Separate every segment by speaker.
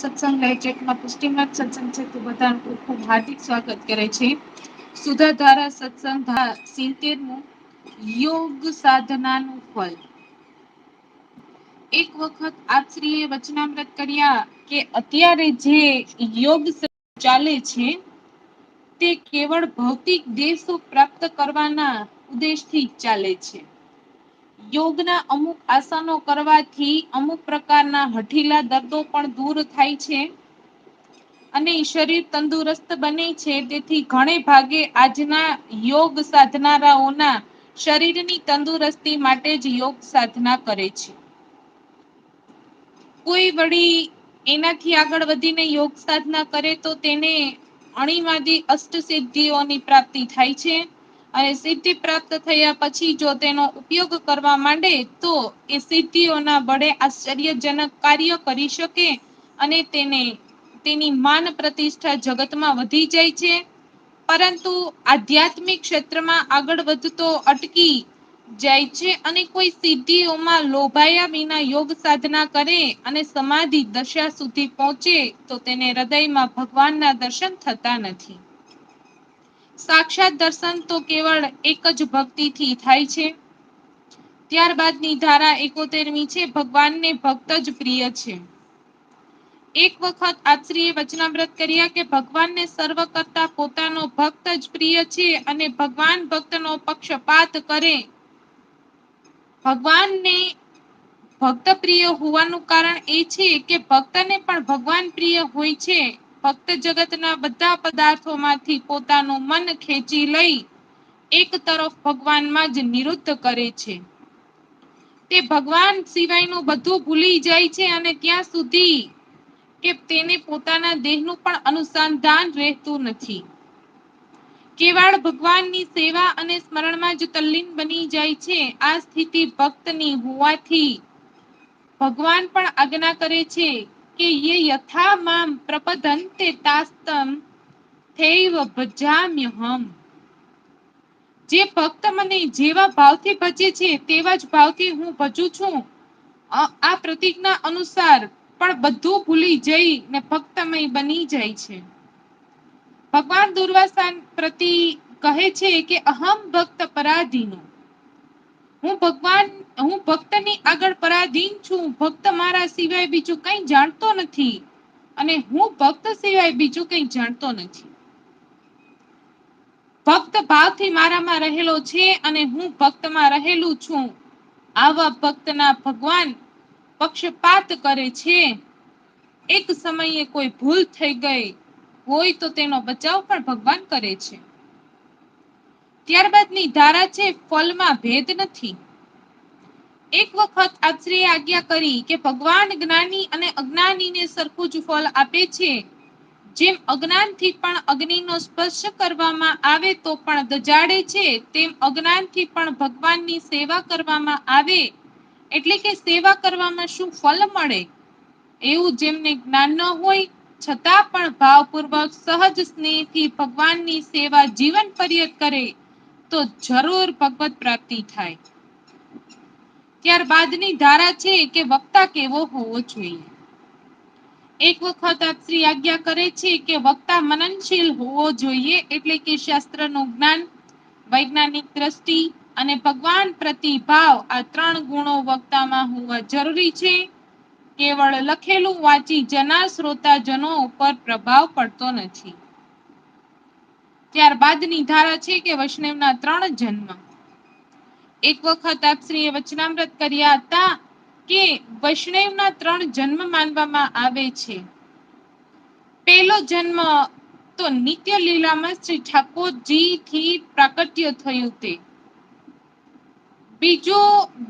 Speaker 1: સત્સંગ લાઈવચેટમાં પુષ્ટિમાર સત્સંગ છે, તો બધાનું ખૂબ ખૂબ હાર્દિક સ્વાગત કરે છે. સુધા ધારા સત્સંગ સિતેર મુ યોગ સાધનાનું ફળ એક વખત આશ્રી એ વચનામ્રત કર્યા કે અત્યારે જે યોગ ચાલે છે. તે કેવળ ભૌતિક દેશો પ્રાપ્ત કરવાના ઉદ્દેશથી ચાલે છે. યોગના અમુક આસનો કરવાથી અમુક પ્રકારના હઠીલા દર્દો પણ દૂર થાય છે. અને શરીર તંદુરસ્ત બને છે તેથી ઘણે ભાગે આજના યોગ સાધનારાઓના શરીરની તંદુરસ્તી માટે જ યોગ સાધના કરે છે. કોઈ વળી એનાથી આગળ વધીને યોગ સાધના કરે તો તેને અણીમાદી અષ્ટસિદ્ધિઓની પ્રાપ્તિ થાય છે. અને સિદ્ધિ પ્રાપ્ત થયા પછી જો તેનો ઉપયોગ કરવા માંડે તો એ સિદ્ધિઓના વડે આશ્ચર્યજનક કાર્ય કરી શકે અને તેને, તેની માન પ્રતિષ્ઠા જગતમાં વધી જાય છે. પરંતુ આધ્યાત્મિક ક્ષેત્રમાં આગળ વધતો અટકી જાય છે અને કોઈ સિદ્ધિઓમાં લોભાયા વિના યોગ સાધના કરે અને સમાધિ દશા સુધી પહોંચે તો તેને હૃદયમાં ભગવાનના દર્શન થતા નથી. સાક્ષાત દર્શન તો કેવળ એક જ ભક્તિથી થાય છે. ત્યારબાદની ધારા એકોતેરમી છે, ભગવાનને ભક્ત જ પ્રિય છે. એક વખત આશ્રીએ એ કર્યા કે ભગવાનને સર્વ કરતા પોતાનો ભક્ત જ પ્રિય છે અને ભગવાન ભક્તનો પક્ષપાત કરે ભગવાનને ભક્ત પ્રિય હોવાનું કારણ એ છે કે ભક્તને પણ ભગવાન પ્રિય હોય છે. ભક્ત જગતના બધા પદાર્થોમાંથી પોતાનું મન ખેંચી લઈ એક તરફ ભગવાનમાં જ નિરુદ્ધ કરે છે. તે ભગવાન સિવાયનું બધું ભૂલી જાય છે અને ત્યાં સુધી કે તેને પોતાના દેહનું પણ અનુસંધાન રહેતું નથી. કેવાળ ભગવાનની સેવા અને સ્મરણમાં જ તલ્લીન બની જાય છે આ સ્થિતિ ભક્તની હોવાથી ભગવાન પણ આજ્ઞા કરે છે. કે યથા પ્રપદંતે તાસ્તમ થૈવ ભજામ્યહમ જે ભક્ત મને જેવા ભાવથી ભજે છે, તેવા જ ભાવથી હું ભજું છું. આ પ્રતિજ્ઞા અનુસાર પણ બધું ભૂલી જઈ ને ભક્તમય બની જાય છે. ભગવાન દુર્વાસન પ્રતિ કહે છે કે અહમ ભક્ત પરાધીનો હું ભગવાન હું ભક્તની આગળ પરાધીન છું ભક્ત મારા સિવાય બીજું કંઈ જાણતો નથી. અને હું ભક્ત સિવાય બીજું કંઈ જાણતો નથી. ભક્ત ભાવથી મારામાં રહેલો છે અને હું ભક્તમાં રહેલું છું. આવા ભક્તના ભગવાન પક્ષપાત કરે છે. એક સમયે કોઈ ભૂલ થઈ ગઈ હોય તો તેનો બચાવ પણ ભગવાન કરે છે. ત્યારબાદની ધારા છે, ફલમાં ભેદ નથી. એક વખત આચરે આજ્ઞા કરી કે ભગવાન જ્ઞાની અને અજ્ઞાનીને સરખું જ ફળ આપે છે. જેમ અજ્ઞાનથી પણ અગ્નિનો સ્પર્શ કરવામાં આવે તો પણ દજાડે છે, તેમ અજ્ઞાનથી પણ ભગવાનની સેવા કરવામાં આવે એટલે કે સેવા કરવામાં શું ફલ મળે એવું જેમને જ્ઞાન ન હોય, છતાં પણ ભાવપૂર્વક સહજ સ્નેહથી ભગવાનની સેવા જીવન પર્યત કરે, તો જરૂર ભગવત પ્રાપ્તિ થાય. ત્યાર બાદની ધારા છે કે વક્તા કેવો હોવો જોઈએ. એક વખત શ્રી આજ્ઞા કરે છે કે વક્તા મનનશીલ હોવો જોઈએ એટલે કે શાસ્ત્રનું જ્ઞાન, વૈજ્ઞાનિક દ્રષ્ટિ અને ભગવાન પ્રતિભાવ આ ત્રણ ગુણો વક્તામાં હોવા જરૂરી છે. કેવળ લખેલું વાંચી જનાર શ્રોતાજનો ઉપર પ્રભાવ પડતો નથી. ત્યારબાદની ધારા છે કે વૈષ્ણવના ત્રણ જન્મ એક વખત આપ શ્રી એ વચનામ્રત કર્યા હતા. કે વૈષ્ણવના ત્રણ જન્મ માનવામાં આવે છે. પહેલો જન્મ તો નિત્ય લીલામાં શ્રી ઠાકોરજી થી પ્રાકટ્ય થયું તે બીજો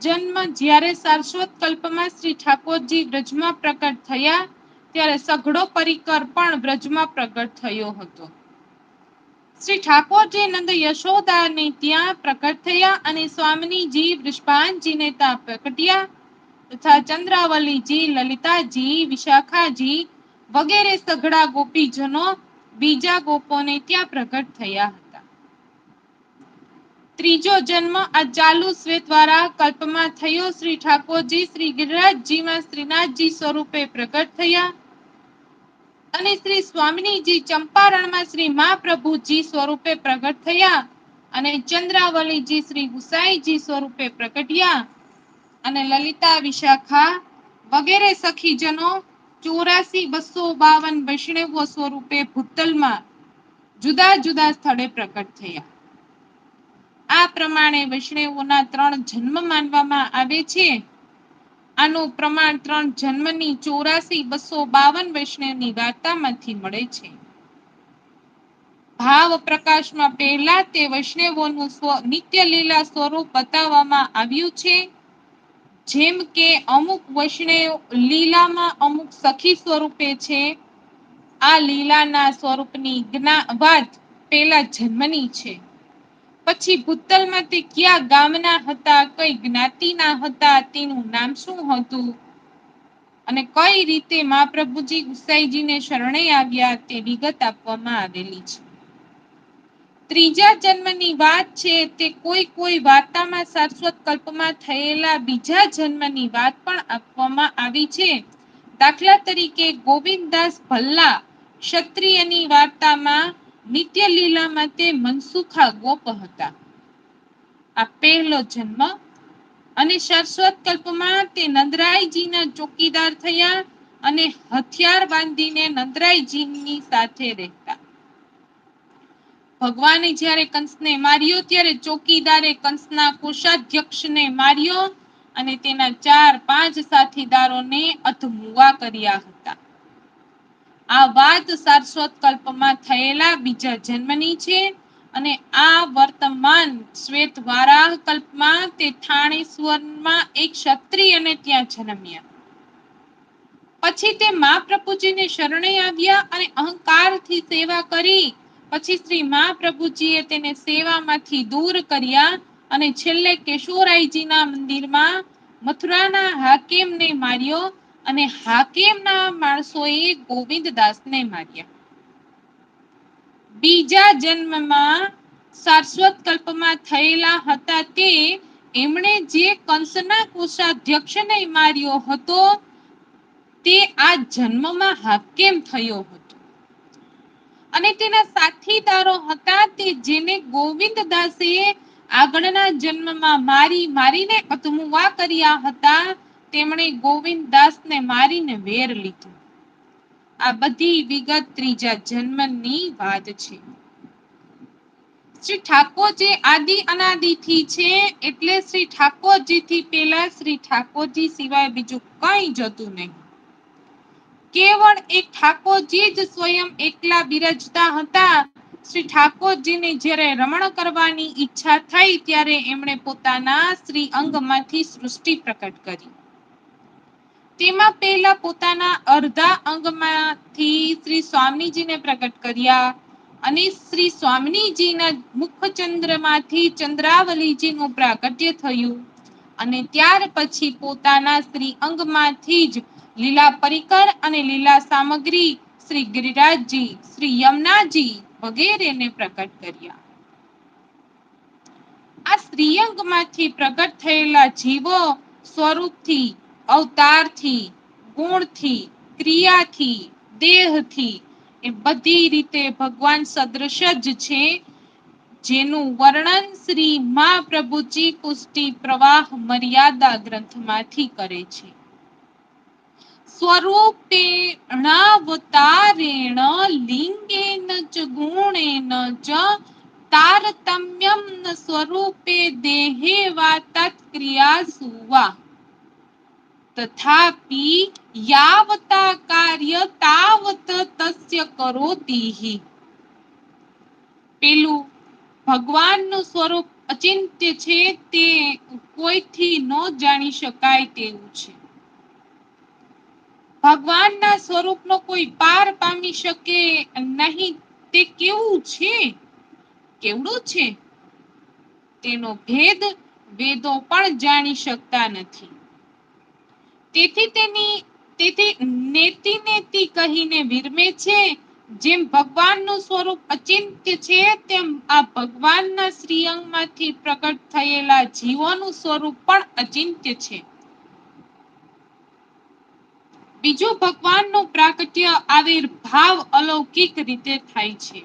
Speaker 1: જન્મ જ્યારે શાશ્વત કલ્પમાં શ્રી ઠાકોરજી બ્રજમાં પ્રકટ થયા, ત્યારે સઘળો પરિકર પણ બ્રજમાં પ્રગટ થયો હતો. શ્રી ઠાકોરજી નંદ યશોદાને ત્યાં પ્રકટ થયા અને સ્વામિનીજી બ્રિષભાનજીને ત્યાં પ્રકટિયા તથા ચંદ્રાવલીજી, લલિતાજી, વિશાખાજી વગેરે સઘળા ગોપીજનો બીજા ગોપોને ત્યાં પ્રગટ થયા હતા. ત્રીજો જન્મ આ ચાલુ શ્વેત દ્વારા કલ્પમાં થયો શ્રી ઠાકોરજી શ્રી ગિરિરાજજીમાં શ્રીનાથજી સ્વરૂપે પ્રગટ થયા અને શ્રી સ્વામિનીજી ચંપારણમાં શ્રી મહાપ્રભુજી સ્વરૂપે પ્રગટ થયા અને ચંદ્રાવલીજી શ્રી ગુસાઈજી સ્વરૂપે પ્રગટ્યા અને લલિતા વિશાખા વગેરે સખીજનો ચોરાસી બસો બાવન વૈષ્ણવો સ્વરૂપે ભૂતલમાં જુદા જુદા સ્થળે પ્રકટ થયા. આ પ્રમાણે વૈષ્ણવોના ત્રણ જન્મ માનવામાં આવે છે. આનું પ્રમાણ ત્રણ જન્મની ચોરાસી બસો બાવન વૈષ્ણવની વાર્તામાંથી મળે છે. ભાવ પ્રકાશમાં પહેલા તે વૈષ્ણવોનું નિત્ય લીલા સ્વરૂપ બતાવવામાં આવ્યું છે. જેમ કે અમુક વૈષ્ણવ લીલામાં અમુક સખી સ્વરૂપે છે. આ લીલાના સ્વરૂપની વાત પેલા જન્મની છે. પછી ભૂતલમાં તે ક્યાં ગામના હતા, કઈ જ્ઞાતિના હતા, તેનું નામ શું હતું? અને કઈ રીતે મહાપ્રભુજી ગુસાઈજીને શરણે આવ્યા તે વિગત આપવામાં આવેલી છે. ત્રીજા જન્મની વાત છે તે કોઈ કોઈ વાર્તામાં શાશ્વત કલ્પમાં થયેલા બીજા જન્મની વાત પણ આપવામાં આવી છે. દાખલા તરીકે ગોવિંદદાસ ભલ્લા ક્ષત્રિયની વાર્તામાં નિત્ય લીલામાં તે મનસુખા ગોપ હતા. આ પહેલો જન્મ અને શાશ્વત કલ્પમાં તે નંદરાયજીના ચોકીદાર થયા અને હથિયાર બાંધીને નંદરાયજીની સાથે રહેતા. ભગવાને જ્યારે કંસને માર્યો, ત્યારે ચોકીદારે કંસના કોષાધ્યક્ષને માર્યો અને તેના ચાર પાંચ સાથીદારોને અધમુવા કર્યા હતા. આ વાત સારસ્વત કલ્પમાં થયેલા બીજા જન્મની છે અને આ વર્તમાન શ્વેત વારાહ કલ્પમાં તે થાણેશ્વરમાં એક ક્ષત્રિયને ત્યાં જન્મ્યા. પછી તે મહાપ્રભુજીને શરણે આવ્યા અને અહંકારથી સેવા કરી. પછી શ્રી મહાપ્રભુજીએ તેને સેવામાંથી દૂર કર્યા અને છેલ્લે કેશોરાયજીના મંદિરમાં મથુરાના હાકેમને માર્યો અને હાકીમના માણસોએ ગોવિંદદાસને માર્યા. બીજા જન્મમાં સારસ્વત કલ્પમાં થયેલા હતા તે એમણે જે કંસના કોષાધ્યક્ષને માર્યો હતો, તે આ જન્મમાં હાકેમ થયો હતો. અને તેના સાથીદારો હતા તે જેને ગોવિંદદાસે આગળના જન્મમાં મારી મારીને અતમુવા કર્યા હતા તેમણે ગોવિંદદાસને મારીને વેર લીધો. આ બધી વિગત ત્રીજા જન્મની વાત છે. શ્રી ઠાકોરજી આદિ અનાદિથી છે એટલે શ્રી ઠાકોરજીથી પહેલા શ્રી ઠાકોરજી સિવાય બીજું કઈ જતું નહીં. કેવળ એક ઠાકોરજી જ સ્વયં એકલા બિરજતા હતા. શ્રી ઠાકોરજીને જ્યારે રમણ કરવાની ઈચ્છા થઈ ત્યારે એમણે પોતાના શ્રી અંગમાંથી સૃષ્ટિ પ્રકટ કરી. તેમાં પહેલા પોતાના અર્ધા અંગમાંથી શ્રી સ્વામીજીને પ્રગટ કર્યા અને શ્રી સ્વામિનીજીના મુખચંદ્રમાંથી ચંદ્રાવલીજીનું પ્રાગટ્ય થયું અને ત્યાર પછી પોતાના શ્રી અંગમાંથી જ લીલા પરિકર અને લીલા સામગ્રી શ્રી ગિરિરાજજી, શ્રી યમનાજી વગેરેને પ્રગટ કર્યા. આ શ્રીઅંગમાંથી પ્રગટ થયેલા જીવો સ્વરૂપથી અવતારથી, ગુણથી, ક્રિયાથી, દેહથી એ બધી રીતે ભગવાન સદૃશ જ છે, જેનું વર્ણન શ્રી મહાપ્રભુજી પુષ્ટિ પ્રવાહ મર્યાદા ગ્રંથમાંથી કરે છે. સ્વરૂપેણાવતારેણ લિંગેન ચ ગુણેન ચ તારતમ્યમ સ્વરૂપે દેહે વા તત્ક્રિયાસુ વા તથાપિ યાવતા કાર્ય તાવત તસ્ય કરોતિહિ પેલું ભગવાનનું સ્વરૂપ અચિંત્ય છે તે કોઈથી ન જાણી શકાય તેવું છે। ભગવાનના સ્વરૂપનો કોઈ પાર પામી શકે નહીં, તે કેવું છે? કેવડું છે? તેનો ભેદ વેદો પણ જાણી શકતા નથી। તેથી તેની, તેથી નેતિ નેતિ કહીને વિરમે છે, જેમ ભગવાનનું સ્વરૂપ અચિંત્ય છે, તેમ આ ભગવાનના શ્રીઅંગમાંથી પ્રગટ થયેલા જીવોનું સ્વરૂપ પણ અચિંત્ય છે. બીજું ભગવાનનું પ્રાકટ્ય આવિર્ભાવ ભાવ અલૌકિક રીતે થાય છે.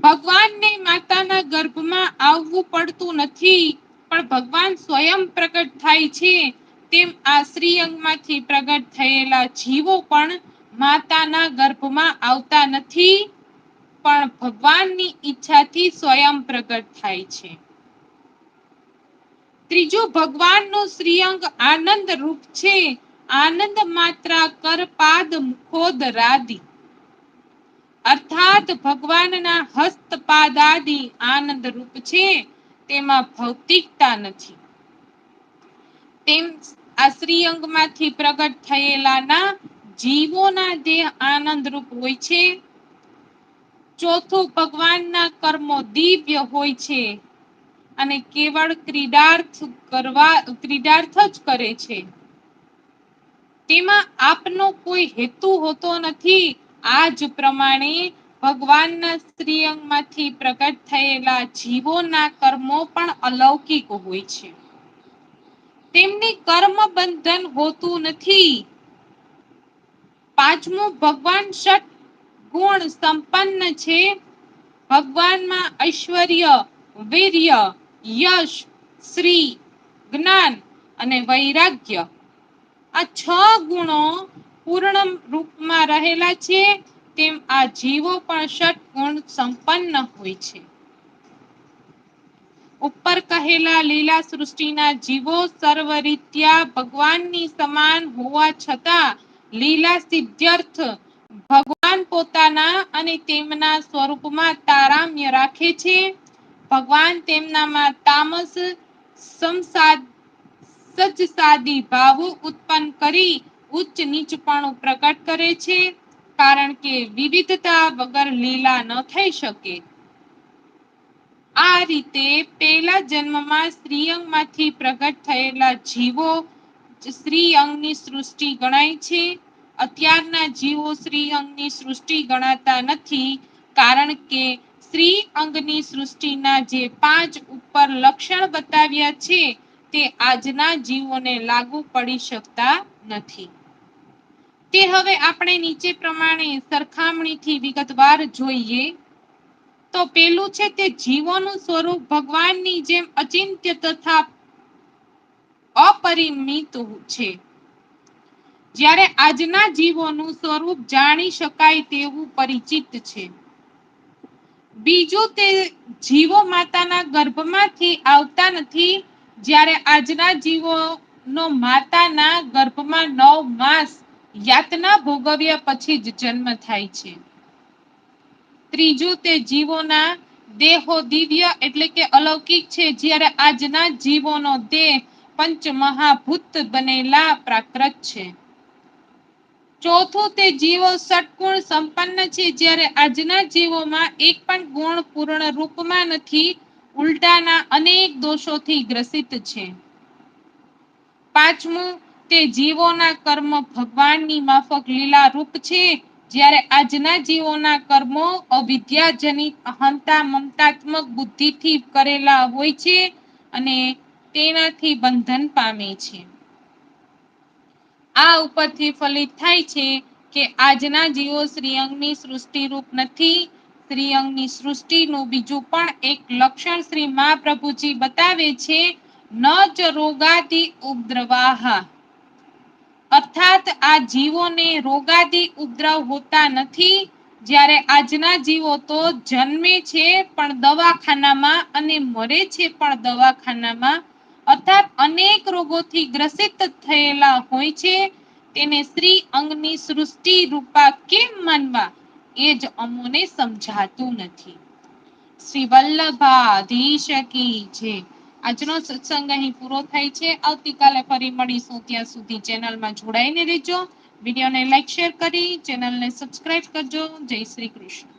Speaker 1: ભગવાનને માતાના ગર્ભમાં આવવું પડતું નથી પણ ભગવાન સ્વયં પ્રગટ થાય છે તેમ આ પ્રગટ થયેલા જીવો પણ માતાના ગર્ભમાં આવતા નથી, પણ ભગવાનની ઈચ્છાથી સ્વયં પ્રગટ થાય છે. ત્રીજું, ભગવાનનું શ્રીઅંગ આનંદ રૂપ છે. આનંદ માત્રા કરપાદ મુખોદ રાદી. અર્થાત ભગવાનના હસ્તપાદાદી આનંદ રૂપ છે. તેમાં ભૌતિકતા નથી. તેમ આ શ્રીઅંગમાંથી પ્રગટ થયેલાના જીવોના દેહ આનંદરૂપ હોય છે. ચોથું ભગવાનના કર્મો દિવ્ય હોય છે અને કેવળ ક્રીડાર્થ કરવા, ક્રીડાર્થ જ કરે છે. તેમાં આપનો કોઈ હેતુ હોતો નથી. આજ પ્રમાણે ભગવાનના સ્ત્રીઅંગમાંથી પ્રગટ થયેલા જીવોના કર્મો પણ અલૌકિક હોય છે. તેમની કર્મ બંધન હોતું નથી. પાંચમું, ભગવાન ષટ ગુણ સંપન્ન છે. ભગવાનમાં ઐશ્વર્ય, વીર્ય, યશ, શ્રી, જ્ઞાન અને વૈરાગ્ય આ છ ગુણો પૂર્ણ રૂપમાં રહેલા છે. તેમ આ જીવો પણ ષટગુણ સંપન્ન હોય છે. ઉપર કહેલા લીલા સૃષ્ટિના જીવો સર્વ રીત્યા ભગવાનની સમાન હોવા છતાં લીલા સિદ્ધ્યર્થ ભગવાન પોતાના અને તેમના સ્વરૂપમાં તારામ્ય રાખે છે. ભગવાન તેમનામાં તામસ, સંસાદ સજ સાદી ભાવો ઉત્પન્ન કરી ઉચ્ચ નીચપણું પ્રકટ કરે છે. કારણ કે વિવિધતા વગર લીલા ન થઈ શકે. આ રીતે પહેલા જન્મમાં સ્ત્રીઅંગમાંથી પ્રગટ થયેલા જીવો સ્ત્રી અંગની સૃષ્ટિ ગણાય છે. અત્યારના જીવો સ્ત્રી અંગની સૃષ્ટિ ગણાતા નથી કારણ કે સ્ત્રી અંગની સૃષ્ટિના જે પાંચ ઉપર લક્ષણ બતાવ્યા છે તે આજના જીવોને લાગુ પડી શકતા નથી. તે હવે આપણે નીચે પ્રમાણે સરખામણીથી વિગતવાર જોઈએ તો પેલું છે તે જીવોનું સ્વરૂપ ભગવાનની જેમ અચિંત્ય તથા અપરિમિત છે. જ્યારે આજના જીવોનું સ્વરૂપ જાણી શકાય તેવું પરિચિત છે. બીજું તે જીવો માતાના ગર્ભમાંથી આવતા નથી, જ્યારે આજના જીવો નો માતાના ગર્ભમાં નવ માસ યાતના ભોગવ્યા પછી જ જન્મ થાય છે. ત્રીજું તે જીવોના દેહો દિવ્ય એટલે કે અલૌકિક છે, જ્યારે આજના જીવોનો દેહ પંચ મહાભૂત બનેલા પ્રાકૃત છે. ચોથું તે જીવો સટગુણ સંપન્ન છે, જ્યારે આજના જીવોમાં એક પણ ગુણ પૂર્ણ રૂપમાં નથી, ઉલટાના અનેક દોષોથી ગ્રસિત છે. પાંચમું તે જીવોના કર્મ ભગવાનની માફક લીલા રૂપ છે. જ્યારે આજના જીવોના કર્મો અવિદ્યાજનિત, અહંતા, મમતાત્મક બુદ્ધિથી કરેલા હોય છે અને તેનાથી બંધન પામે છે. આ ઉપરથી ફલિત થાય છે કે આજના જીવો શ્રીઅંગની સૃષ્ટિ રૂપ નથી. શ્રીઅંગની સૃષ્ટિનું બીજું પણ એક લક્ષણ શ્રી મહાપ્રભુજી બતાવે છે. ન જ રોગાદિ ઉપદ્રવાહ. અર્થાત આ જીવોને રોગાદી ઉપદ્રવ હોતા નથી. જ્યારે આજના જીવો તો જન્મે છે પણ દવાખાનામાં અને મરે છે પણ દવાખાનામાં. અર્થાત અનેક રોગોથી ગ્રસિત થયેલા હોય છે. તેને સ્ત્રી અંગની સૃષ્ટિ રૂપા કેમ માનવા? એ જ અમોને સમજાતું નથી. શ્રી વલ્લભાધીશ કી છે આજનો સત્સંગ અહીં પૂરો થાય છે. આવતીકાલે ફરી મળીશું ત્યાં સુધી ચેનલમાં જોડાઈને રહેજો. વિડીયોને લાઈક, શેર કરી ચેનલને સબસ્ક્રાઇબ કરજો. જય શ્રી કૃષ્ણ.